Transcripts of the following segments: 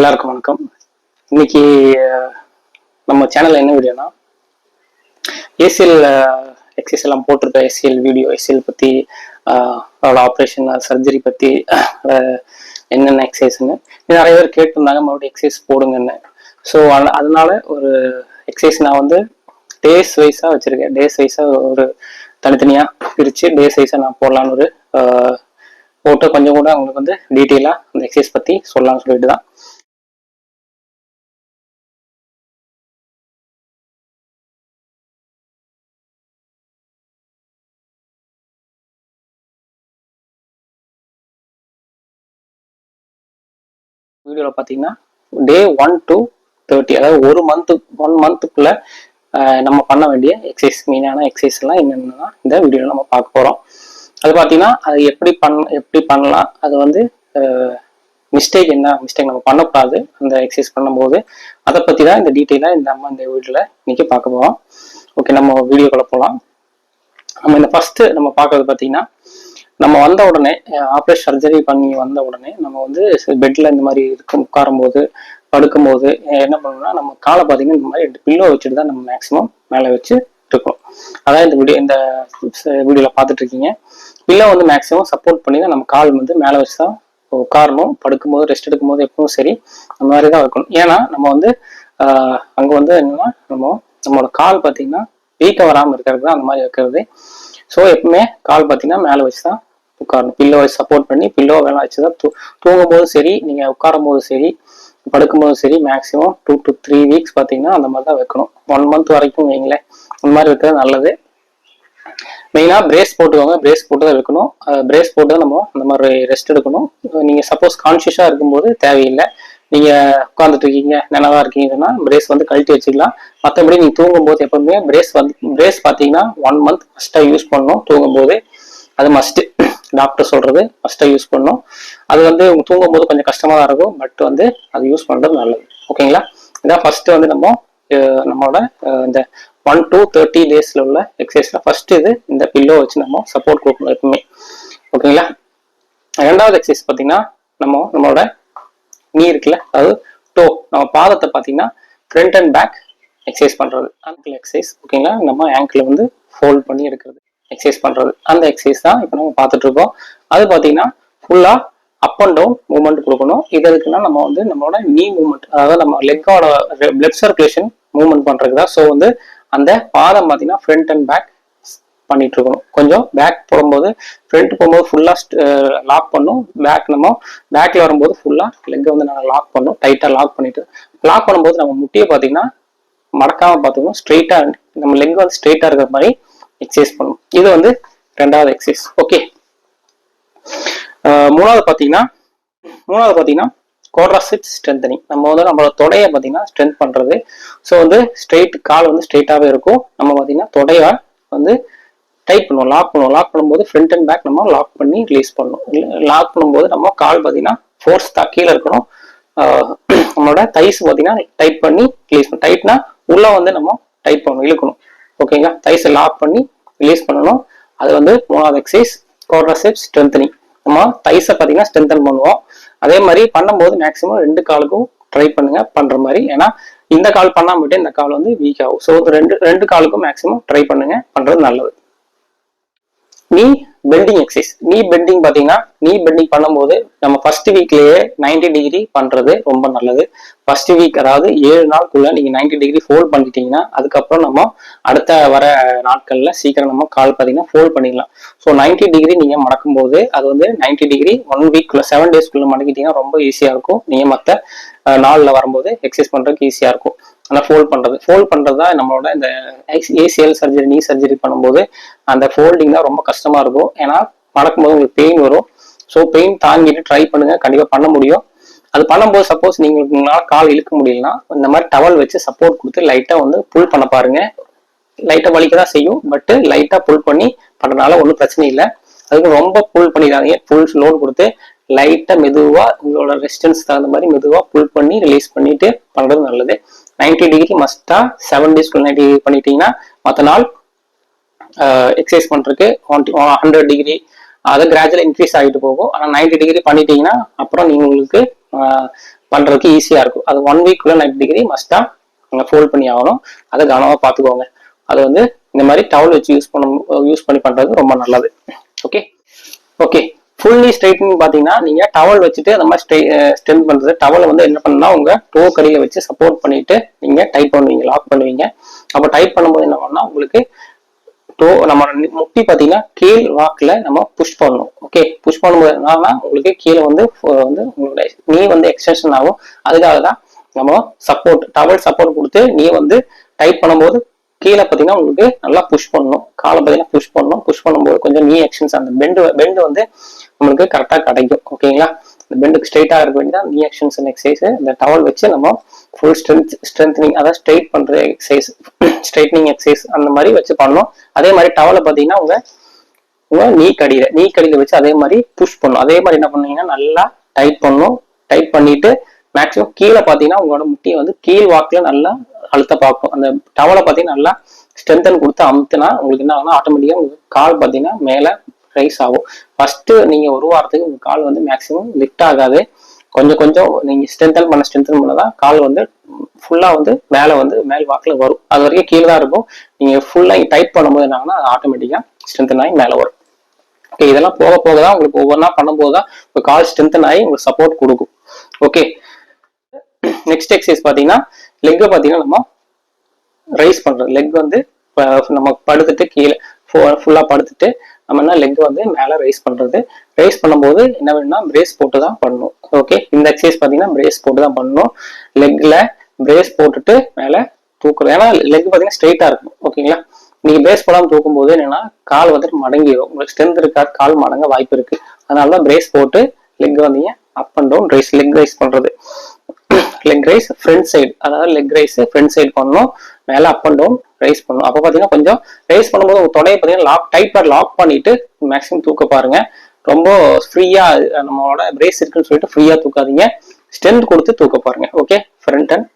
எல்லாருக்கும் வணக்கம். இன்னைக்கு நம்ம சேனல்ல என்ன வீடியோனா ஏசிஎல் எக்ஸசைஸ் எல்லாம் போட்டிருக்க ஏசியல் வீடியோ எஸ்சிஎல் பத்தி அதோட ஆப்ரேஷன் சர்ஜரி பத்தி என்னென்ன எக்ஸசைஸ்ன்னு நிறைய பேர் கேட்டிருந்தாங்க மறுபடியும் எக்ஸசைஸ் போடுங்கன்னு. ஸோ அதனால ஒரு எக்ஸசைஸ் நான் வந்து டேஸ் வைஸாக வச்சிருக்கேன். டேஸ் வைஸாக ஒரு தனித்தனியாக பிரித்து டேஸ் வைஸாக நான் போடலான்னு ஒரு போட்டு கொஞ்சம் கூட உங்களுக்கு வந்து டீட்டெயிலாக அந்த எக்ஸசைஸ் பற்றி சொல்லலாம்னு சொல்லிட்டு தான் வீடியோவில் பார்த்தீங்கன்னா டே ஒன் டு தேர்ட்டி அதாவது ஒரு மந்த்து ஒன் மந்த்துக்குள்ள நம்ம பண்ண வேண்டிய எக்ஸசைஸ் மெயினான எக்ஸசைஸ் எல்லாம் என்னென்னா இந்த வீடியோவில் நம்ம பார்க்க போகிறோம் அது பார்த்தீங்கன்னா அது எப்படி பண் எப்படி பண்ணலாம் அது வந்து மிஸ்டேக் என்ன மிஸ்டேக் நம்ம பண்ணக்கூடாது அந்த எக்ஸசைஸ் பண்ணும்போது. அதை பற்றி தான் இந்த டீட்டெயிலாக இந்த அம்மா இந்த வீடியோவில் இன்னைக்கு பார்க்க போகிறோம் ஓகே நம்ம வீடியோக்குள்ளே போகலாம் நம்ம இந்த ஃபஸ்ட்டு நம்ம பார்க்கறது பார்த்தீங்கன்னா நம்ம வந்த உடனே ஆப்ரேஷன் சர்ஜரி பண்ணி வந்த உடனே நம்ம வந்து பெட்ல இந்த மாதிரி இருக்கும் உட்காரும்போது படுக்கும்போது என்ன பண்ணணும்னா நம்ம காலை பார்த்தீங்கன்னா இந்த மாதிரி பில்லோ வச்சுட்டு தான் நம்ம மேக்ஸிமம் மேலே வச்சு இருக்கும் அதான் இந்த வீடியோ இந்த வீடியோவில் பார்த்துட்டு இருக்கீங்க. பில்லோ வந்து மேக்ஸிமம் சப்போர்ட் பண்ணி தான் நம்ம கால் வந்து மேலே வச்சு தான் உட்காரணும். படுக்கும்போது ரெஸ்ட் எடுக்கும்போது எப்பவும் சரி அந்த மாதிரி தான் இருக்கணும். ஏன்னா நம்ம வந்து அங்கே வந்து என்னன்னா நம்ம நம்மளோட கால் பார்த்தீங்கன்னா வீக்கம் வராமல் இருக்கிறது தான் அந்த மாதிரி இருக்கிறது. ஸோ எப்பவுமே கால் பார்த்தீங்கன்னா மேலே வச்சு தான் உட்காரணும். பில்லோ வச்சு சப்போர்ட் பண்ணி பில்லோ வேலை வச்சு தான் தூ தூங்கும் போது சரி நீங்கள் உட்காரும் போது சரி படுக்கும்போதும் சரி maximum two to three weeks பார்த்தீங்கன்னா அந்த மாதிரி தான் வைக்கணும். ஒன் மந்த் வரைக்கும் வைங்களேன் அந்த மாதிரி வைக்கிறது நல்லது. மெயினாக பிரேஸ் போட்டுக்கோங்க. பிரேஸ் போட்டு தான் வைக்கணும் பிரேஸ் போட்டு தான் நம்ம அந்த மாதிரி ரெஸ்ட் எடுக்கணும். நீங்கள் சப்போஸ் கான்ஷியஸாக இருக்கும்போது தேவையில்லை. நீங்கள் உட்காந்துட்டு இருக்கீங்க நினைவா இருக்கீங்கன்னா பிரேஸ் வந்து கழட்டி வச்சுக்கலாம். மற்றபடி நீங்கள் தூங்கும்போது எப்பவுமே பிரேஸ் வந்து பிரேஸ் பார்த்தீங்கன்னா ஒன் மந்த் மஸ்ட்டாக யூஸ் பண்ணணும் தூங்கும்போது. அது மஸ்ட்டு டாக்டர் சொல்றது ஃபஸ்ட்டாக யூஸ் பண்ணணும். அது வந்து உங்க தூங்கும்போது கொஞ்சம் கஷ்டமாக தான் இருக்கும். பட் வந்து அது யூஸ் பண்ணுறது நல்லது. ஓகேங்களா இதான் ஃபஸ்ட்டு வந்து நம்ம நம்மளோட இந்த ஒன் டூ தேர்ட்டி டேஸில் உள்ள எக்ஸசைஸில் ஃபஸ்ட்டு இது இந்த பில்லோ வச்சு நம்ம சப்போர்ட் கொடுக்கணும் எப்பவுமே ஓகேங்களா ரெண்டாவது எக்ஸசைஸ் பார்த்தீங்கன்னா நம்ம நம்மளோட நீ இருக்குல்ல அதாவது டோ நம்ம பாதத்தை பார்த்தீங்கன்னா ஃப்ரண்ட் அண்ட் பேக் எக்ஸசைஸ் பண்ணுறது ஆங்கிள் எக்ஸசைஸ் ஓகேங்களா நம்ம ஆங்கிள் வந்து ஃபோல்ட் பண்ணி எடுக்கிறது. எக்ஸசைஸ் பண்ணுறது அந்த எக்ஸசைஸ் தான் இப்போ நம்ம பார்த்துட்ருக்கோம் அது பார்த்தீங்கன்னா ஃபுல்லாக அப் அண்ட் டவுன் மூவ்மெண்ட் கொடுக்கணும். இது எதுக்குன்னா நம்ம வந்து நம்மளோட நீ மூவ்மெண்ட் அதாவது நம்ம லெக்கோட பிளட் சர்க்குலேஷன் மூவ்மெண்ட் பண்ணுறது தான். ஸோ வந்து அந்த பாதம் பார்த்தீங்கன்னா ஃப்ரண்ட் அண்ட் பேக் பண்ணிட்டு இருக்கணும். கொஞ்சம் பேக் போடும்போது ஃப்ரண்ட் போகும்போது ஃபுல்லாக லாக் பண்ணும். பேக் நம்ம பேக்ல வரும்போது ஃபுல்லாக லெக்கை வந்து நாங்கள் லாக் பண்ணும். டைட்டாக லாக் பண்ணிட்டு. லாக் பண்ணும்போது நம்ம முட்டியை பார்த்தீங்கன்னா மறக்காமல் பார்த்துக்கணும். ஸ்ட்ரெயிட்டாக நம்ம லெக் வந்து ஸ்ட்ரெயிட்டாக இருக்கிற மாதிரி எக்ஸசைஸ் பண்ணும். இது வந்து ரெண்டாவது எக்ஸசைஸ் ஓகே மூணாவது பார்த்தீங்கன்னா மூணாவது பார்த்தீங்கன்னா கோட்ராசிப் ஸ்ட்ரென்தனிங் நம்ம வந்து நம்மளோட தொடையை பார்த்தீங்கன்னா ஸ்ட்ரென்த் பண்றது. ஸோ வந்து ஸ்ட்ரெயிட் கால் வந்து ஸ்ட்ரெயிட்டாகவே இருக்கும். நம்ம பார்த்தீங்கன்னா தொடைய வந்து டைட் பண்ணுவோம். லாக் பண்ணுவோம். லாக் பண்ணும்போது ஃப்ரண்ட் அண்ட் பேக் நம்ம லாக் பண்ணி ரிலீஸ் பண்ணணும். லாக் பண்ணும்போது நம்ம கால் பார்த்தீங்கன்னா ஃபோர்ஸ் தான் கீழே இருக்கணும். ஆஹ் நம்மளோட தைஸ் பார்த்தீங்கன்னா டைட் பண்ணி ரிலீஸ் பண்ணணும். டைட்னா உள்ள வந்து நம்ம டைட் பண்ணணும் இழுக்கணும். ஓகேங்களா தைஸை லாக் பண்ணி ரிலீஸ் பண்ணணும். அது வந்து மூணாவது எக்ஸசைஸ் கோட்ராசெப் ஸ்ட்ரென்தனிங் நம்ம தைஸை பார்த்தீங்கன்னா ஸ்ட்ரென்தன் பண்ணுவோம். அதே மாதிரி பண்ணும்போது மேக்ஸிமம் ரெண்டு காலுக்கும் ட்ரை பண்ணுங்க பண்ற மாதிரி. ஏன்னா இந்த கால் பண்ணாம விட்டு இந்த கால் வந்து வீக் ஆகும். ஸோ ரெண்டு ரெண்டு காலுக்கும் மேக்ஸிமம் ட்ரை பண்ணுங்க. பண்றது நல்லது. நீ பெண்டிங் எக்ஸசைஸ் நீ பெண்டிங் பார்த்தீங்கன்னா நீ பெண்டிங் பண்ணும்போது நம்ம ஃபர்ஸ்ட் வீக்லேயே நைன்டி டிகிரி பண்ணுறது ரொம்ப நல்லது. ஃபர்ஸ்ட் வீக் அதாவது ஏழு நாளுக்குள்ள நீங்கள் நைன்டி டிகிரி ஃபோல்ட் பண்ணிட்டீங்கன்னா அதுக்கப்புறம் நம்ம அடுத்த வர நாட்களில் சீக்கிரம் நம்ம கால் பார்த்தீங்கன்னா ஃபோல்ட் பண்ணிடலாம். ஸோ 90 டிகிரி நீங்கள் மடக்கும் போது அது வந்து 90 டிகிரி ஒன் வீக்குள்ள செவன் டேஸ்க்குள்ளே மடக்கிட்டீங்கன்னா ரொம்ப ஈஸியாக இருக்கும். நீங்கள் மற்ற நாளில் வரும்போது எக்ஸசைஸ் பண்ணுறதுக்கு ஈஸியாக இருக்கும். ஆனால் ஃபோல்ட் பண்ணுறது ஃபோல்ட் பண்ணுறது தான் நம்மளோட இந்த ஏசிஎல் சர்ஜரி நீ சர்ஜரி பண்ணும்போது அந்த ஃபோல்டிங் தான் ரொம்ப கஷ்டமாக இருக்கும். ஏன்னா மடக்கும்போது உங்களுக்கு பெயின் வரும். ஸோ பெயின் தாங்கிட்டு ட்ரை பண்ணுங்க. கண்டிப்பாக பண்ண முடியும். அது பண்ணும்போது சப்போஸ் நீங்கள் உங்களால் கால் இழுக்க முடியலன்னா இந்த மாதிரி டவல் வச்சு சப்போர்ட் கொடுத்து லைட்டாக வந்து புல் பண்ண பாருங்க. லைட்டாக வலிக்க தான் செய்யும். பட் லைட்டாக புல் பண்ணி பண்ணுறதுனால ஒன்றும் பிரச்சனை இல்லை. அதுக்கு ரொம்ப புல் பண்ணிடாதீங்க. ஃபுல் லோடு கொடுத்து லைட்டாக மெதுவாக உங்களோட ரெசிஸ்டன்ஸ் தகுந்த மாதிரி மெதுவாக புல் பண்ணி ரிலீஸ் பண்ணிட்டு பண்ணுறது நல்லது. 90 டிகிரி மஸ்டா செவன் டேஸ்க்குள்ள நைன்டி டிகிரி பண்ணிட்டீங்கன்னா மற்ற நாள் எக்ஸசைஸ் பண்றதுக்கு ஹண்ட்ரட் டிகிரி அது கிராஜுவலாக இன்க்ரீஸ் ஆகிட்டு போகும். ஆனால் 90 டிகிரி பண்ணிட்டீங்கன்னா அப்புறம் நீங்க உங்களுக்கு பண்றதுக்கு ஈஸியா இருக்கும். அது ஒன் வீக்குள்ளே நைன்டி டிகிரி மஸ்டா நீங்க ஃபோல்ட் பண்ணி ஆகணும். அதை கவனமாக பார்த்துக்கோங்க. அது வந்து இந்த மாதிரி டவல் வச்சு யூஸ் பண்ண யூஸ் பண்ணி பண்றது ரொம்ப நல்லது. ஓகே ஓகே ஃபுல்லி ஸ்ட்ரைட்னிங் பார்த்தீங்கன்னா நீங்க டவல் வச்சுட்டு அந்த மாதிரி ஸ்ட்ரென்த் பண்றது. டவலை வந்து என்ன பண்ணா உங்க டோ கடியில வச்சு சப்போர்ட் பண்ணிட்டு நீங்க டைட் பண்ணுவீங்க லாக் பண்ணுவீங்க. அப்ப டைட் பண்ணும்போது என்ன பண்ணா உங்களுக்கு டோ நம்ம முட்டி பாத்தீங்கன்னா கீழ் வாக்குல நம்ம புஷ் பண்ணணும். ஓகே புஷ் பண்ணும்போது என்னன்னா உங்களுக்கு கீழே வந்து வந்து உங்களுடைய நீ வந்து எக்ஸ்டென்ஷன் ஆகும். அதுக்காக தான் நம்ம சப்போர்ட் டவல் சப்போர்ட் கொடுத்து நீ வந்து டைட் பண்ணும்போது கீழே பார்த்தீங்கன்னா உங்களுக்கு நல்லா புஷ் பண்ணணும். காலை பார்த்தீங்கன்னா புஷ் பண்ணணும். புஷ் பண்ணும்போது கொஞ்சம் நீ ஆக்ஷன்ஸ் அந்த பெண்டு பெண்டு வந்து நம்மளுக்கு கரெக்டாக கிடைக்கும். ஓகேங்களா இந்த பெண்டுக்கு ஸ்ட்ரைட்டாக இருக்க வேண்டியதான் நீ ஆக்ஷன்ஸ் எக்ஸசைஸ் இந்த டவல் வச்சு நம்ம ஃபுல் ஸ்ட்ரென்த் ஸ்ட்ரென்த்னிங் அதாவது ஸ்ட்ரைட் பண்ணுற எக்ஸசைஸ் ஸ்ட்ரைட்னிங் எக்ஸசைஸ் அந்த மாதிரி வச்சு பண்ணணும். அதே மாதிரி டவலை பார்த்தீங்கன்னா உங்கள் உங்கள் நீ கடியில் நீ கடியில் வச்சு அதே மாதிரி புஷ் பண்ணணும். அதே மாதிரி என்ன பண்ணீங்கன்னா நல்லா டைட் பண்ணணும். டைட் பண்ணிட்டு மேக்ஸிமம் கீழே பார்த்தீங்கன்னா உங்களோட முட்டியை வந்து கீழ் வாக்கில் நல்லா அழுத்த பார்க்கும். அந்த டவலை பார்த்தீங்கன்னா நல்லா ஸ்ட்ரென்தன் கொடுத்து அமுத்துனா உங்களுக்கு என்ன ஆகும்னா ஆட்டோமேட்டிக்காக உங்களுக்கு கால் பார்த்தீங்கன்னா மேலே ரைஸ் ஆகும். ஃபர்ஸ்ட் நீங்கள் ஒரு வாரத்துக்கு உங்கள் கால் வந்து மேக்ஸிமம் லிஃப்ட் ஆகாது. கொஞ்சம் கொஞ்சம் நீங்கள் ஸ்ட்ரென்தன் பண்ண ஸ்ட்ரென்தன் பண்ணதான் கால் வந்து ஃபுல்லாக வந்து மேலே வந்து மேல் வாக்கில் வரும். அது வரைக்கும் கீழே தான் இருக்கும். நீங்கள் ஃபுல்லாக டைட் பண்ணும்போது என்னாங்கன்னா அது ஆட்டோமேட்டிக்காக ஸ்ட்ரென்தன் ஆகி மேலே வரும். ஓகே இதெல்லாம் போக போக தான் உங்களுக்கு ஒவ்வொன்றா பண்ணும்போது தான் உங்கள் கால் ஸ்ட்ரென்தன் ஆகி உங்களுக்கு சப்போர்ட் கொடுக்கும். ஓகே நெக்ஸ்ட் எக்ஸசைஸ் பார்த்தீங்கன்னா லெக்கை பார்த்தீங்கன்னா நம்ம ரைஸ் பண்ணுறோம் லெக் வந்து நம்ம படுத்துட்டு கீழே ஃபுல்லாக படுத்துட்டு நம்ம என்ன லெக் வந்து மேலே ரைஸ் பண்ணுறது ரைஸ் பண்ணும்போது என்ன வேணும்னா பிரேஸ் போட்டு தான் பண்ணணும். ஓகே இந்த எக்ஸசைஸ் பார்த்தீங்கன்னா பிரேஸ் போட்டு தான் பண்ணணும். லெக்கில் பிரேஸ் போட்டுட்டு மேலே தூக்குறது ஏன்னா லெக் பார்த்தீங்கன்னா ஸ்ட்ரெயிட்டாக இருக்கும் ஓகேங்களா நீங்கள் பிரேஸ் போடாமல் தூக்கும் போது என்னன்னா கால் வந்துட்டு மடங்கிடும். உங்களுக்கு ஸ்ட்ரென்த் இருக்காது கால் மடங்க வாய்ப்பு இருக்குது அதனால தான் பிரேஸ் போட்டு லெக் வந்தீங்க up and down raise leg raise பண்ணுறது லெக் ரைஸ் ஃப்ரண்ட் சைடு அதாவது லெக் ரைஸ் ஃப்ரண்ட் சைடு பண்ணணும். மேல அப் அண்ட் டவுன் ரைஸ் பண்ணணும். அப்போ பார்த்தீங்கன்னா கொஞ்சம் ரைஸ் பண்ணும்போது உங்கள் தொடையை பார்த்தீங்கன்னா லாக் டைட்டா லாக் பண்ணிட்டு மேக்ஸிமம் தூக்க பாருங்க. ரொம்ப ஃப்ரீயா நம்மளோட பிரேஸ் இருக்குன்னு சொல்லிட்டு ஃப்ரீயா தூக்காதீங்க. ஸ்ட்ரென்த் கொடுத்து தூக்க பாருங்க. ஓகே ஃப்ரண்ட் அண்ட்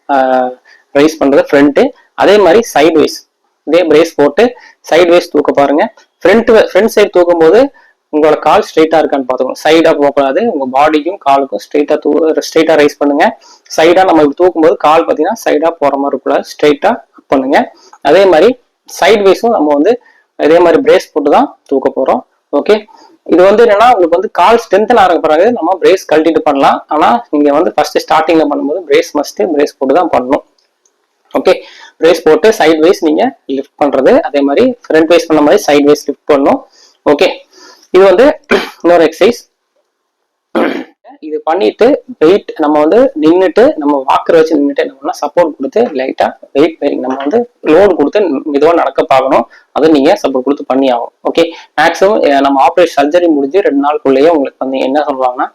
ரைஸ் பண்ணுறது ஃப்ரண்ட்டு அதே மாதிரி சைட் வைஸ் இதே பிரேஸ் போட்டு சைட் வைஸ் தூக்க பாருங்க. ஃப்ரண்ட் ஃப்ரண்ட் சைடு தூக்கும் போது உங்களோட கால் ஸ்ட்ரைட்டா இருக்கான்னு பார்த்துக்கணும். சைடா போகக்கூடாது. உங்க பாடிக்கும் காலுக்கும் ஸ்ட்ரைட்டா தூ ஸ்ட்ரைட்டா ரைஸ் பண்ணுங்க. சைடா நம்ம இப்படி தூக்கும்போது கால் பார்த்தீங்கன்னா சைடா போற மாதிரி இருக்கக்கூடாது ஸ்ட்ரைட்டா பண்ணுங்க. அதே மாதிரி சைட் வைஸும் நம்ம வந்து அதே மாதிரி பிரேஸ் போட்டு தான் தூக்க போறோம். ஓகே இது வந்து என்னன்னா உங்களுக்கு வந்து கால் ஸ்ட்ரென்த்தன் ஆகிற பிறகு நம்ம பிரேஸ் கழட்டிட்டு பண்ணலாம். ஆனா நீங்க வந்து ஃபர்ஸ்ட் ஸ்டார்டிங்ல பண்ணும்போது பிரேஸ் மஸ்ட் பிரேஸ் போட்டு தான் பண்ணணும். ஓகே பிரேஸ் போட்டு சைட் வைஸ் நீங்க லிஃப்ட் பண்றது. அதே மாதிரி ஃப்ரண்ட் வைஸ் பண்ண மாதிரி சைட் வைஸ் லிஃப்ட் பண்ணணும். ஓகே இது வந்து இன்னொரு எக்ஸசைஸ் இது பண்ணிட்டு வெயிட் நம்ம வந்து நின்றுட்டு நம்ம வாக்கர் வச்சு நின்றுட்டு என்ன சப்போர்ட் கொடுத்து லைட்டா வெயிட் நம்ம வந்து லோடு கொடுத்து மெதுவாக நடக்க பார்க்கணும். அது நீங்க சப்போர்ட் கொடுத்து பண்ணி ஆகும் ஓகே மேக்ஸிமம் நம்ம ஆப்ரேஷன் சர்ஜரி முடிஞ்சு ரெண்டு நாளுக்குள்ளேயே உங்களுக்கு வந்து என்ன சொல்லுவாங்கன்னா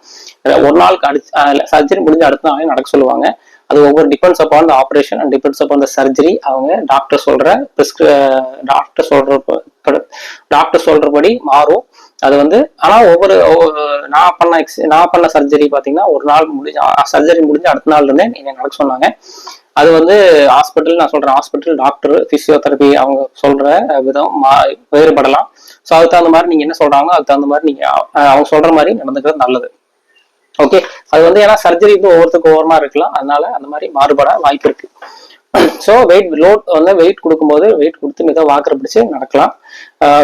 ஒரு நாளுக்கு அடிச்சு சர்ஜரி முடிஞ்சு அடுத்த நாளே நடக்க சொல்லுவாங்க. அது ஒவ்வொரு டிபெண்ட்ஸ் அப்பான் அந்த ஆப்ரேஷன் அண்ட் டிபெண்ட்ஸ் அப்பான் அந்த சர்ஜரி அவங்க டாக்டர் சொல்ற டாக்டர் சொல்ற டாக்டர் சொல்றபடி மாறும். அது வந்து ஆனால் ஒவ்வொரு ஒவ்வொரு- நான் பண்ண எக்ஸ் நான் பண்ண சர்ஜரி பார்த்தீங்கன்னா ஒரு நாள் முடிஞ்சு சர்ஜரி முடிஞ்சு அடுத்த நாள் இருந்தே நீங்கள் நடக்க சொன்னாங்க. அது வந்து ஹாஸ்பிட்டல் நான் சொல்றேன் ஹாஸ்பிட்டல் டாக்டர் பிசியோதெரபி அவங்க சொல்ற விதம் மா- வேறுபடலாம். ஸோ அதுக்கு தகுந்த மாதிரி நீங்க என்ன சொல்றாங்களோ அதுக்கு தகுந்த மாதிரி நீங்க அஹ், அவங்க சொல்ற மாதிரி நடந்துக்கிறது நல்லது. ஓகே அது வந்து ஏன்னா சர்ஜரி வந்து ஒவ்வொருத்தருக்கும் ஒவ்வொரு இருக்கலாம். அதனால அந்த மாதிரி மாறுபட வாய்ப்பு இருக்குது ஸோ வெயிட் லோட் வந்து வெயிட் கொடுக்கும்போது வெயிட் கொடுத்து மிக வாக்கரை பிடிச்சி நடக்கலாம்.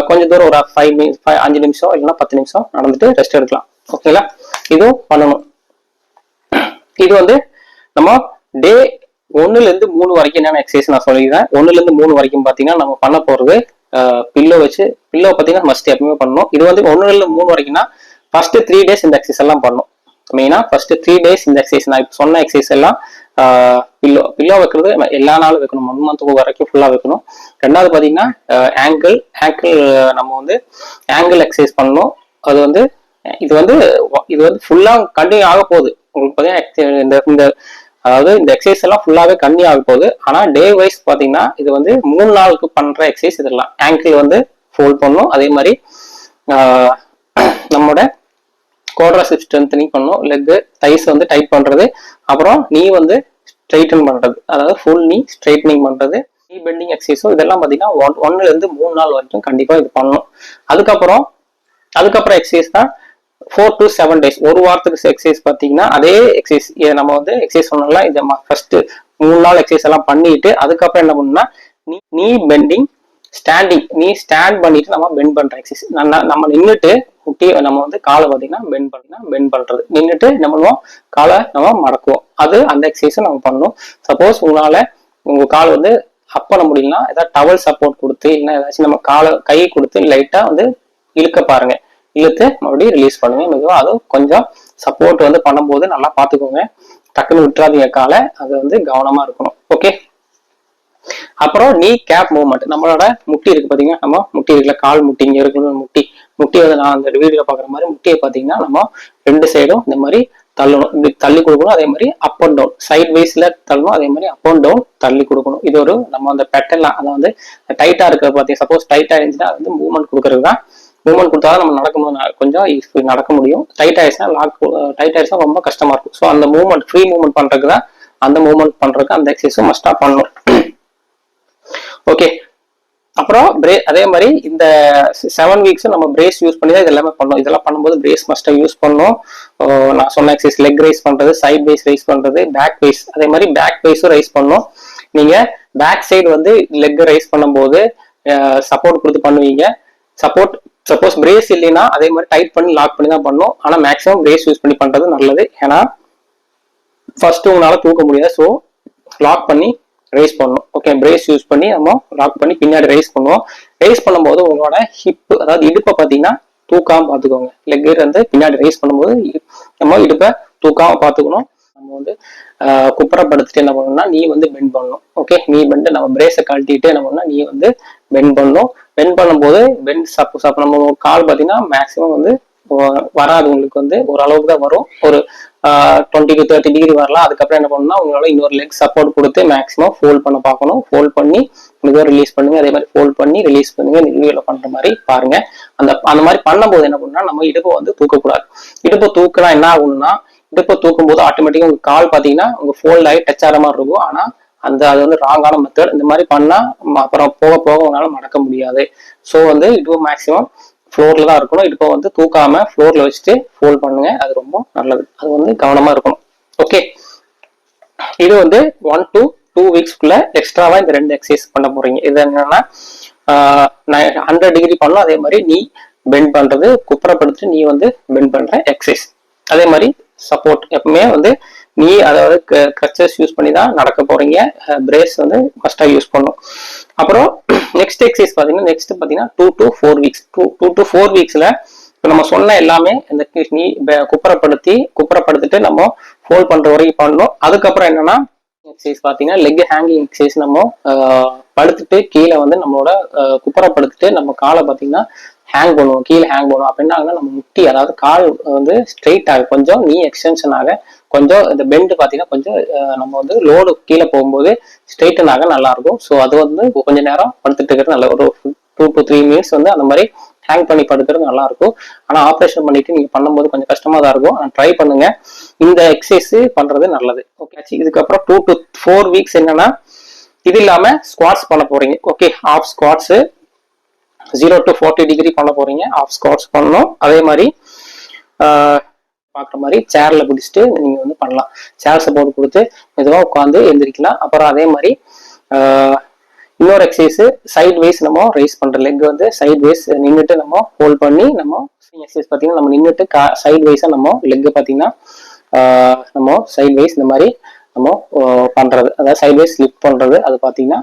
கொஞ்சம் தூரம் ஒரு ஃபைவ் மினிட்ஸ் ஃபைவ் அஞ்சு நிமிஷம் இல்லைன்னா பத்து நிமிஷம் நடந்துட்டு ரெஸ்ட் எடுக்கலாம். ஓகேங்களா இதுவும் பண்ணணும். இது வந்து நம்ம டே ஒன்னுலேருந்து மூணு வரைக்கும் என்னென்ன எக்ஸசைஸ் நான் சொல்லிக்கிறேன் ஒன்னுலேருந்து மூணு வரைக்கும் பார்த்தீங்கன்னா நம்ம பண்ண போகிறது பில்லோ வச்சு பில்லோ பார்த்தீங்கன்னா மஸ்ட் எப்பவுமே பண்ணணும். இது வந்து ஒன்றுல மூணு வரைக்கும்னா ஃபர்ஸ்ட் த்ரீ டேஸ் இந்த எக்ஸசைஸ் எல்லாம் பண்ணணும். மெயினாக ஃபர்ஸ்ட் த்ரீ டேஸ் இந்த எக்ஸசைஸ் நான் இப்போ சொன்ன எக்ஸசைஸ் எல்லாம் பில்லோ பில்லோ வைக்கிறது நம்ம எல்லா நாளும் வைக்கணும். ஒன் மந்த்துக்கு வரைக்கும் ஃபுல்லாக வைக்கணும். ரெண்டாவது பார்த்தீங்கன்னா ஆங்கிள் ஆங்கிள் நம்ம வந்து ஆங்கிள் எக்ஸசைஸ் பண்ணணும். அது வந்து இது வந்து இது வந்து ஃபுல்லாக கண்டினியூ ஆக போகுது. உங்களுக்கு பார்த்தீங்கன்னா இந்த இந்த அதாவது இந்த எக்ஸசைஸ் எல்லாம் ஃபுல்லாகவே கண்டினியூ ஆக போகுது. ஆனால் டே வைஸ் பார்த்தீங்கன்னா இது வந்து மூணு நாளுக்கு பண்ணுற எக்ஸசைஸ் இதெல்லாம். ஆங்கிள் வந்து ஃபோல்ட் பண்ணும் அதே மாதிரி நம்மளோட கோட்ராசிப் ஸ்ட்ரென்தனிங் பண்ணணும். லெக் தைஸ் வந்து டைட் பண்ணுறது அப்புறம் நீ வந்து ஸ்ட்ரைட்டன் பண்ணுறது அதாவது ஃபுல் நீ ஸ்ட்ரைட்னிங் பண்ணுறது நீ பெண்டிங் எக்ஸசைஸும் இதெல்லாம் பார்த்தீங்கன்னா ஒன் ஒன்னுலேருந்து மூணு நாள் வரைக்கும் கண்டிப்பாக இது பண்ணணும். அதுக்கப்புறம் அதுக்கப்புறம் எக்ஸசைஸ் தான் ஃபோர் டு செவன் டேஸ் ஒரு வாரத்துக்கு எக்ஸசைஸ் பார்த்தீங்கன்னா அதே எக்ஸசைஸ் நம்ம வந்து எக்ஸசைஸ் பண்ணலாம் இதை ஃபர்ஸ்ட் மூணு நாள் எக்ஸசைஸ் எல்லாம் பண்ணிட்டு அதுக்கப்புறம் என்ன பண்ணணும்னா நீ நீ பெண்டிங் ஸ்டாண்டிங் நீ ஸ்டாண்ட் பண்ணிட்டு நம்ம பெண்ட் பண்ற எக்ஸசைஸ் நம்ம நின்றுட்டு முட்டி நம்ம வந்து காலை பார்த்தீங்கன்னா பெண்ட் பண்ணா பெண்ட் பண்றது. நின்றுட்டு என்ன பண்ணுவோம்? காலை நம்ம மடக்குவோம். அது அந்த எக்ஸசைஸும் நம்ம பண்ணணும். சப்போஸ் உங்களால உங்க கால் வந்து அப் பண்ண முடியலன்னா ஏதாவது டவல் சப்போர்ட் கொடுத்து இல்லைன்னா ஏதாச்சும் நம்ம காலை கை கொடுத்து லைட்டா வந்து இழுக்க பாருங்க. இழுத்து மறுபடியும் ரிலீஸ் பண்ணுங்க. மிகவும் அதுவும் கொஞ்சம் சப்போர்ட் வந்து பண்ணும்போது நல்லா பார்த்துக்கோங்க. டக்குன்னு விட்டுறாதீங்க காலை. அது வந்து கவனமா இருக்கணும். ஓகே அப்புறம் நீ கேப் மூவ்மெண்ட் நம்மளோட முட்டி இருக்கு பாத்தீங்கன்னா நம்ம முட்டி இருக்குல்ல கால் முட்டி இங்க இருக்கிற முட்டி. முட்டி வந்து நான் அந்த வீடியோ பாக்குற மாதிரி முட்டியை பாத்தீங்கன்னா நம்ம ரெண்டு சைடும் இந்த மாதிரி தள்ளணும். இப்படி தள்ளி கொடுக்கணும். அதே மாதிரி அப் அண்ட் டவுன் சைட் வைஸ்ல தள்ளணும். அதே மாதிரி அப் அண்ட் டவுன் தள்ளி கொடுக்கணும். இது ஒரு நம்ம அந்த பெட்டெல்லாம் அதை வந்து டைட்டா இருக்கிற பார்த்தீங்க சப்போஸ் டைட்டா இருந்துச்சுன்னா அது வந்து மூவ்மெண்ட் கொடுக்கறது தான். மூவ்மெண்ட் கொடுத்தா நம்ம நடக்கும்போது கொஞ்சம் ஈஸி நடக்க முடியும். டைட் ஆயிடுச்சுன்னா லாக் டைட் ஆயிடுச்சுன்னா ரொம்ப கஷ்டமா இருக்கும். ஸோ அந்த மூவ்மெண்ட் ஃப்ரீ மூவ்மெண்ட் பண்றதுக்கு தான் அந்த மூவ்மெண்ட் பண்றதுக்கு அந்த எக்ஸசைஸும் மஸ்டா பண்ணணும். ஓகே அப்புறம் பிரே அதே மாதிரி இந்த செவன் வீக்ஸும் நம்ம பிரேஸ் யூஸ் பண்ணி தான் இது எல்லாமே பண்ணோம். இதெல்லாம் பண்ணும்போது பிரேஸ் மஸ்ட்டாக யூஸ் பண்ணோம். நான் சொன்ன எக்ஸசைஸ் லெக் ரைஸ் பண்ணுறது சைட் வைஸ் ரைஸ் பண்ணுறது பேக் வைஸ் அதே மாதிரி பேக் வைஸும் ரைஸ் பண்ணோம். நீங்கள் பேக் சைடு வந்து லெக் ரைஸ் பண்ணும்போது சப்போர்ட் கொடுத்து பண்ணுவீங்க. சப்போர்ட் சப்போஸ் பிரேஸ் இல்லைன்னா அதே மாதிரி டைட் பண்ணி லாக் பண்ணி தான் பண்ணும். ஆனால் மேக்ஸிமம் பிரேஸ் யூஸ் பண்ணி பண்ணுறது நல்லது. ஏன்னா ஃபர்ஸ்ட் உங்களால் தூக்க முடியாது. ஸோ லாக் பண்ணி ரைஸ் பண்ணணும் ஓகே பிரேஸ் யூஸ் பண்ணி நம்ம லாக் பண்ணி பின்னாடி ரைஸ் பண்ணுவோம். ரைஸ் பண்ணும்போது உங்களோட ஹிப் அதாவது இடுப்பை பார்த்தீங்கன்னா தூக்காம பார்த்துக்கோங்க. லெக் வந்து பின்னாடி ரைஸ் பண்ணும்போது நம்ம இடுப்பை தூக்காம பார்த்துக்கணும். நம்ம வந்து குப்புறப்படுத்திட்டு என்ன பண்ணணும்னா நீ வந்து பெண்ட் பண்ணணும். ஓகே நீ பெண்ட் நம்ம பிரேஸை கழட்டிட்டு என்ன பண்ணணும் நீ வந்து பெண்ட் பண்ணணும். பெண்ட் பண்ணும்போது பெண்ட் சப்போஸ் அப்போ நம்ம கால் பார்த்தீங்கன்னா மேக்ஸிமம் வந்து வராது உங்களுக்கு வந்து. ஓரளவுக்கு தான் வரும். ஒரு டுவெண்ட்டி டு தேர்ட்டி டிகிரி வரலாம். அதுக்கப்புறம் என்ன பண்ணணும்னா உங்களால இன்னொரு லெக் சப்போர்ட் கொடுத்து மேக்ஸிமம் ஃபோல்ட் பண்ண பார்க்கணும். ஃபோல்ட் பண்ணி மெதுவாக ரிலீஸ் பண்ணுங்க. அதே மாதிரி ஃபோல்ட் பண்ணி ரிலீஸ் பண்ணுங்க. வீடியோல பண்ற மாதிரி பாருங்க. அந்த அந்த மாதிரி பண்ணும்போது என்ன பண்ணா நம்ம இடுப்பை வந்து தூக்கக்கூடாது. இடுப்பை தூக்கினா என்ன ஆகும்னா இடுப்பை தூக்கும் போது ஆட்டோமேட்டிக்கா உங்க கால் பாத்தீங்கன்னா உங்க ஃபோல்ட் ஆகி டச் ஆகிற மாதிரி இருக்கும். ஆனா அந்த அது வந்து ராங்கான மெத்தட் இந்த மாதிரி பண்ணா அப்புறம் போக போக உங்களால மடக்க முடியாது. ஸோ வந்து இடுப்பு மேக்ஸிமம் ஃப்ளோர்ல தான் இருக்கணும். இடுப்பை வந்து தூக்காம ஃப்ளோர்ல வச்சுட்டு ஃபோல்ட் பண்ணுங்க. அது ரொம்ப நல்லது. அது வந்து கவனமா இருக்கணும். ஓகே இது வந்து ஒன் டு டூ வீக்ஸ்க்குள்ள எக்ஸ்ட்ராவாக இந்த ரெண்டு எக்ஸசைஸ் பண்ண போறீங்க. இது என்னன்னா ஹண்ட்ரட் டிகிரி பண்ணலாம் அதே மாதிரி நீ பெண்ட் பண்றது குப்புறப்படுத்திட்டு நீ வந்து பெண்ட் பண்ற எக்ஸசைஸ் அதே மாதிரி சப்போர்ட் எப்பவுமே வந்து நீ அதாவது கிரச்சஸ் யூஸ் பண்ணி தான் நடக்க போறீங்க. பிரேஸ் வந்து ஃபர்ஸ்டா யூஸ் பண்ணும். அப்புறம் நெக்ஸ்ட் எக்ஸசைஸ் பாத்தீங்கன்னா நெக்ஸ்ட் பாத்தீங்கன்னா two to four weeks two two to four வீக்ஸ்ல இப்போ நம்ம சொன்ன எல்லாமே இந்த நீ குப்புறப்படுத்தி குப்புறப்படுத்திட்டு நம்ம ஃபோல்ட் பண்ற வரைக்கும் பண்ணணும். அதுக்கப்புறம் என்னன்னா எக்ஸசைஸ் பாத்தீங்கன்னா லெக் ஹேங்கிங் எக்ஸசைஸ் நம்ம படுத்துட்டு கீழே வந்து நம்மளோட குப்புறப்படுத்திட்டு நம்ம காலை பாத்தீங்கன்னா ஹேங் பண்ணுவோம். கீழே ஹேங் பண்ணுவோம். அப்படின்னா நம்ம முட்டி அதாவது கால் வந்து ஸ்ட்ரெயிட் ஆகும். கொஞ்சம் நீ எக்ஸ்டென்ஷன் ஆக கொஞ்சம் இந்த பெண்ட் பார்த்தீங்கன்னா கொஞ்சம் நம்ம வந்து லோடு கீழே போகும்போது ஸ்ட்ரெயிட்டன் ஆக நல்லா இருக்கும் ஸோ அது வந்து கொஞ்ச நேரம் படுத்துட்டு இருக்கிறது நல்ல ஒரு டூ டு த்ரீ மினிட்ஸ் வந்து அந்த மாதிரி ஹேங் பண்ணி படுக்கிறது நல்லா இருக்கும் ஆனால் ஆப்ரேஷன் பண்ணிட்டு நீங்க பண்ணும்போது கொஞ்சம் கஷ்டமா தான் இருக்கும். ஆனால் ட்ரை பண்ணுங்க. இந்த எக்ஸசைஸ் பண்றது நல்லது. ஓகே இதுக்கப்புறம் டூ டு ஃபோர் வீக்ஸ் என்னன்னா இது இல்லாம ஸ்குவாட்ஸ் பண்ண போறீங்க. Okay half squats zero to forty degree பண்ண போறீங்க. ஆஃப் ஸ்குவாட்ஸ் பண்ணணும். அதே மாதிரி பார்க்குற மாதிரி சேரில் பிடிச்சிட்டு நீங்கள் வந்து பண்ணலாம். சேர் சப்போர்ட் கொடுத்து மெதுவாக உட்காந்து எழுந்திரிக்கலாம் அப்புறம் அதே மாதிரி இன்னொரு எக்ஸசைஸு சைட் வைஸ் நம்ம ரைஸ் பண்ணுற லெக் வந்து சைட் வைஸ் நின்றுட்டு நம்ம ஹோல்ட் பண்ணி நம்ம எக்ஸசைஸ் பார்த்தீங்கன்னா நம்ம நின்றுட்டு சைட் வைஸாக நம்ம லெக்கை பார்த்தீங்கன்னா நம்ம சைட் வைஸ் இந்த மாதிரி நம்ம பண்ணுறது அதாவது சைட்வேஸ் லிஃப்ட் பண்ணுறது அது பார்த்தீங்கன்னா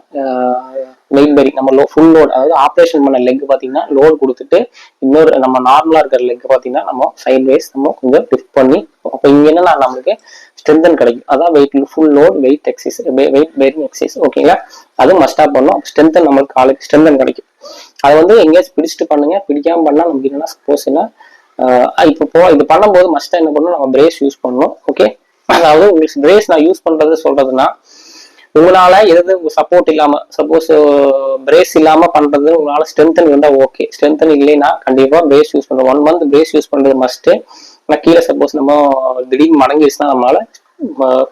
வெயிட் பெரி நம்ம லோ ஃபுல் லோட் அதாவது ஆப்ரேஷன் பண்ண லெக் பார்த்தீங்கன்னா லோட் கொடுத்துட்டு இன்னொரு நம்ம நார்மலாக இருக்கிற லெக் பார்த்தீங்கன்னா நம்ம சைட்வேஸ் நம்ம கொஞ்சம் லிஃப்ட் பண்ணி அப்போ இங்கே என்னன்னா நம்மளுக்கு ஸ்ட்ரென்தன் கிடைக்கும். அதான் weight full load weight exercise weight bearing exercise ஓகேங்களா அது மஸ்டா பண்ணும் ஸ்ட்ரென்தன் நம்மளுக்கு காலுக்கு ஸ்ட்ரென்தன் கிடைக்கும். அதை வந்து எங்கேயாச்சும் பிடிச்சிட்டு பண்ணுங்க. பிடிக்காம பண்ணால் நமக்கு என்னன்னா சப்போஸ் என்ன இப்போ போ இது பண்ணும்போது மஸ்டாக என்ன பண்ணணும்? நம்ம பிரேஸ் யூஸ் பண்ணணும் ஓகே அதாவது உங்களுக்கு பிரேஸ் நான் யூஸ் பண்ணுறது சொல்றதுன்னா உங்களால எது சப்போர்ட் இல்லாம சப்போஸ் பிரேஸ் இல்லாம பண்றது உங்களால ஸ்ட்ரென்தன் இருந்தா ஓகே ஸ்ட்ரென்தன் இல்லைன்னா கண்டிப்பா பிரேஸ் யூஸ் பண்றோம் ஒன் மந்த் பிரேஸ் யூஸ் பண்றது மஸ்ட் ஆனா கீழே சப்போஸ் நம்ம திடீர்னு மடங்கிடுச்சுன்னா நம்மளால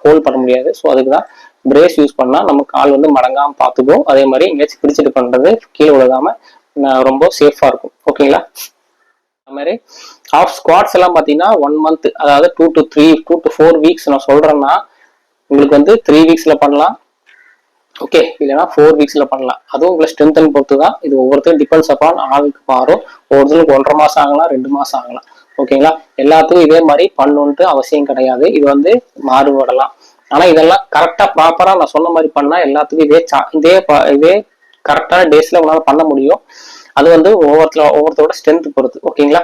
ஹோல்ட் பண்ண முடியாது. ஸோ அதுக்கு தான் பிரேஸ் யூஸ் பண்ணா நம்ம கால் வந்து மடங்காம பார்த்துக்கும் அதே மாதிரி எங்கேயாச்சும் பிடிச்சிட்டு பண்றது கீழே விழுகாம ரொம்ப சேஃபா இருக்கும். ஓகேங்களா அந்த மாதிரி ஆஃப் ஸ்குவாட்ஸ் எல்லாம் பார்த்தீங்கன்னா ஒன் மந்த் அதாவது two to three two to four weeks நான் சொல்றேன்னா உங்களுக்கு வந்து த்ரீ வீக்ஸ்ல பண்ணலாம். ஓகே இல்லைன்னா ஃபோர் வீக்ஸ்ல பண்ணலாம். அதுவும் உங்களை ஸ்ட்ரென்த்தன் பொறுத்து தான் இது ஒவ்வொருத்தரும் டிபெண்ட்ஸ் அப்பான் ஆளுக்கு மாறும் ஒவ்வொருத்தருக்கு ஒன்றரை மாசம் ஆகலாம் ரெண்டு மாதம் ஆகலாம். ஓகேங்களா எல்லாத்துக்கும் இதே மாதிரி பண்ணணுன்ட்டு அவசியம் கிடையாது. இது வந்து மாறுபடலாம். ஆனா இதெல்லாம் கரெக்டா ப்ராப்பராக நான் சொன்ன மாதிரி பண்ணா எல்லாத்துக்கும் இதே சா இதே இதே கரெக்டான டேஸ்ல உங்களால் பண்ண முடியும். அது வந்து ஒவ்வொருத்தர ஒவ்வொருத்தரோட ஸ்ட்ரென்த் பொறுத்து ஓகேங்களா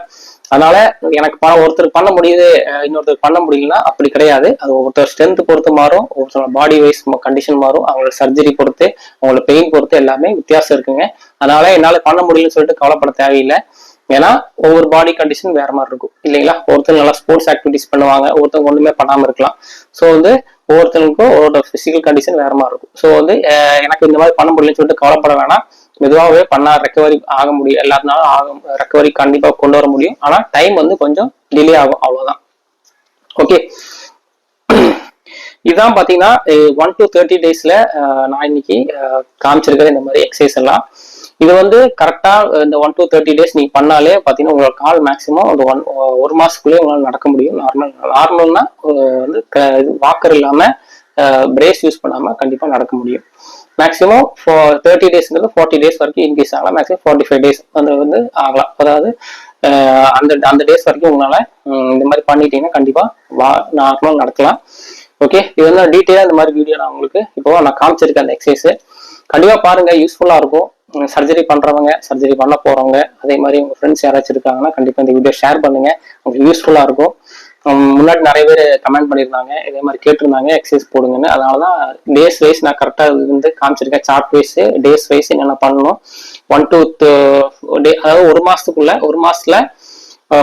அதனால எனக்கு பணம் ஒருத்தர் பண்ண முடியுது இன்னொருத்தர் பண்ண முடியலன்னா அப்படி கிடையாது. அது ஒவ்வொருத்தர் ஸ்ட்ரென்த் பொறுத்து மாறும் ஒவ்வொருத்தரோட பாடி வைஸ் கண்டிஷன் மாறும் அவங்களோட சர்ஜரி பொறுத்து அவங்களோட பெயின் பொறுத்து எல்லாமே வித்தியாசம் இருக்குங்க. அதனால என்னால பண்ண முடியலன்னு சொல்லிட்டு கவலைப்பட தேவையில்லை. ஏன்னா ஒவ்வொரு பாடி கண்டிஷன் வேற மாதிரி இருக்கும் இல்லைங்களா? ஒருத்தர் நல்லா ஸ்போர்ட்ஸ் ஆக்டிவிட்டிஸ் பண்ணுவாங்க ஒருத்தவங்க ஒண்ணுமே பண்ணாம இருக்கலாம். ஸோ வந்து ஒவ்வொருத்தருக்கும் ஒவ்வொரு பிசிக்கல் கண்டிஷன் வேற மாதிரி இருக்கும். ஸோ வந்து எனக்கு இந்த மாதிரி பண்ண முடியலன்னு சொல்லிட்டு கவலைப்பட வேணாம். மெதுவாகவே பண்ணா ரெக்கவரி ஆக முடியும். எல்லாத்தினாலும் ஆகும் ரெக்கவரி கண்டிப்பா கொண்டு வர முடியும். ஆனா டைம் வந்து கொஞ்சம் டிலே ஆகும். அவ்வளவுதான். ஓகே இதான் பாத்தீங்கன்னா ஒன் டு தேர்ட்டி டேஸ்ல நான் இன்னைக்கு காமிச்சிருக்கிற இந்த மாதிரி எக்ஸசைஸ் எல்லாம். இது வந்து கரெக்டா இந்த ஒன் டு தேர்ட்டி டேஸ் நீங்க பண்ணாலே பாத்தீங்கன்னா உங்களோட கால் மேக்ஸிமம் ஒரு ஒன் ஒரு மாசத்துக்குள்ளேயே உங்களால நடக்க முடியும். நார்மல் நார்மல்னா வந்து வாக்கர் இல்லாம பிரேஸ் யூஸ் பண்ணாம கண்டிப்பா நடக்க முடியும். மேக்ஸிமம் தேர்ட்டி டேஸ்ங்கிறது ஃபார்ட்டி டேஸ் வரைக்கும் இன்க்ரீஸ் ஆகலாம். மேக்ஸிமம் ஃபார்ட்டி ஃபைவ் டேஸ் வந்து வந்து ஆகலாம். அதாவது அந்த அந்த டேஸ் வரைக்கும் உங்களால் இந்த மாதிரி பண்ணிட்டீங்கன்னா கண்டிப்பாக வா நார்மல் நடக்கலாம். ஓகே இது வந்து டீட்டெயிலாக இந்த மாதிரி வீடியோ நான் உங்களுக்கு இப்போ நான் காமிச்சிருக்கேன் அந்த எக்ஸசைஸு கண்டிப்பாக பாருங்கள் யூஸ்ஃபுல்லாக இருக்கும். சர்ஜரி பண்ணுறவங்க சர்ஜரி பண்ண போறவங்க அதே மாதிரி உங்கள் ஃப்ரெண்ட்ஸ் யாராச்சும் இருக்காங்கன்னா கண்டிப்பாக இந்த வீடியோ ஷேர் பண்ணுங்கள் உங்களுக்கு யூஸ்ஃபுல்லாக இருக்கும். முன்னாடி நிறைய பேர் கமெண்ட் பண்ணியிருந்தாங்க. இதே மாதிரி கேட்டிருந்தாங்க எக்ஸசைஸ் போடுங்கன்னு. அதனால தான் டேஸ் வைஸ் நான் கரெக்டாக வந்து காமிச்சிருக்கேன். சார்ட் வைஸ் டேஸ் வைஸ் என்னென்ன பண்ணணும். ஒன் டூ டே அதாவது ஒரு மாசத்துக்குள்ள ஒரு மாசத்துல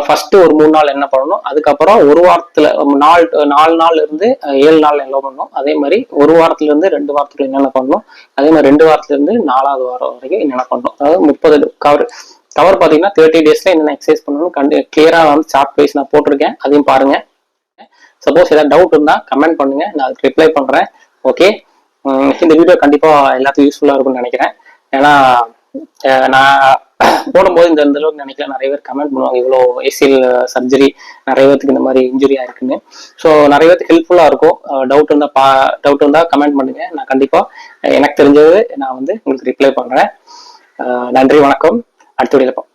ஃபர்ஸ்ட் ஒரு மூணு நாள் என்ன பண்ணணும்? அதுக்கப்புறம் ஒரு வாரத்துல நாலு நாள் நாலு நாள் இருந்து ஏழு நாள் என்ன பண்ணணும்? அதே மாதிரி ஒரு வாரத்துல இருந்து ரெண்டு வாரத்துக்குள்ள என்னென்ன பண்ணணும்? அதே மாதிரி ரெண்டு வாரத்துல இருந்து நாலாவது வாரம் வரைக்கும் என்னென்ன பண்ணணும்? அதாவது முப்பது கவர் கவர் பார்த்தீங்கன்னா தேர்ட்டி டேஸில் என்னென்ன எக்ஸசைஸ் பண்ணணும் கண்டு கிளியரா வந்து சார்ட் வைஸ் நான் போட்டிருக்கேன். அதையும் பாருங்கள் சப்போஸ் ஏதாவது டவுட் இருந்தால் கமெண்ட் பண்ணுங்கள் நான் அதுக்கு ரிப்ளை பண்ணுறேன் ஓகே இந்த வீடியோ கண்டிப்பாக எல்லாத்துக்கும் யூஸ்ஃபுல்லாக இருக்கும்னு நினைக்கிறேன். ஏன்னா நான் போடும்போது இந்த இந்த அளவுக்கு நினைக்கல. நிறைய பேர் கமெண்ட் பண்ணுவாங்க. இவ்வளோ ஏசியல் சர்ஜரி நிறைய பேருக்கு இந்த மாதிரி இன்ஜுரி ஆயிருக்குன்னு. ஸோ நிறைய பேருக்கு ஹெல்ப்ஃபுல்லாக இருக்கும். டவுட் இருந்தால் பா டவுட் இருந்தால் கமெண்ட் பண்ணுங்கள் நான் கண்டிப்பாக எனக்கு தெரிஞ்சது நான் வந்து உங்களுக்கு ரிப்ளை பண்ணுறேன் நன்றி வணக்கம். அடுத்த வீடியோல பார்ப்போம்.